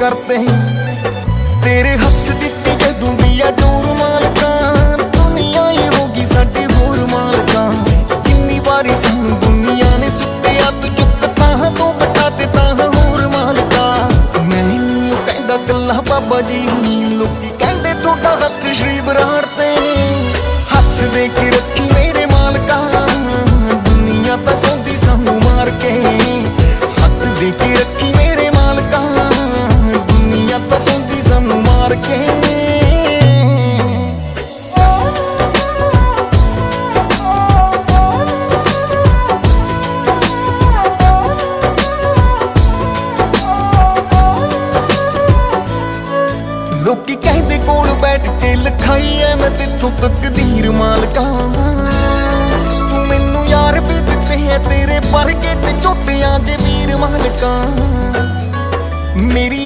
ਕਰਤੇ ਤੇਰੇ ਹੱਥ ਦਿੱਤੀ ਜਦੋਂ ਦੀ ਆ ਡੋਰ ਮਾਲਕਾਂ ਦੁਨੀਆ ਹੀ ਹੋ ਗਈ ਸਾਡੀ ਹੋਰ ਮਾਲਕਾਂ ਜਿੰਨੀ ਵਾਰੀ ਸਾਨੂੰ ਦੁਨੀਆ ਨੇ ਸੁੱਟਿਆ ਤੂੰ ਚੁੱਕ ਤਾਂ ਤੂੰ ਬਟਾ ਤੇ ਤਾਂ ਹੋਰ ਮਾਲਕਾਂ ਮੈਨੂੰ ਕਹਿੰਦਾ ਕੱਲਾ ਬਾਬਾ ਜੀ, ਲੋਕੀ ਕਹਿੰਦੇ ਤੁਹਾਡਾ ਹੱਥ ਸ਼੍ਰੀ ਬਰਾੜ ਤੇ। ਸਾਨੂੰ ਕੇ ਲੋਕੀ ਕਹਿੰਦੇ ਕੋਲ ਬੈਠ ਕੇ ਲਿਖਾਈ ਐ, ਮੈਂ ਤੇਥੋਂ ਤਕਦੀਰ ਮਾਲਕਾ ਤੂੰ ਮੈਨੂੰ ਯਾਰ ਵੀ ਦਿੱਤੇ ਐ, ਤੇਰੇ ਪਰ ਕੇ ਤੇ ਝੋਟਿਆਂ ਦੇ ਵੀਰ ਮਾਲਕਾ।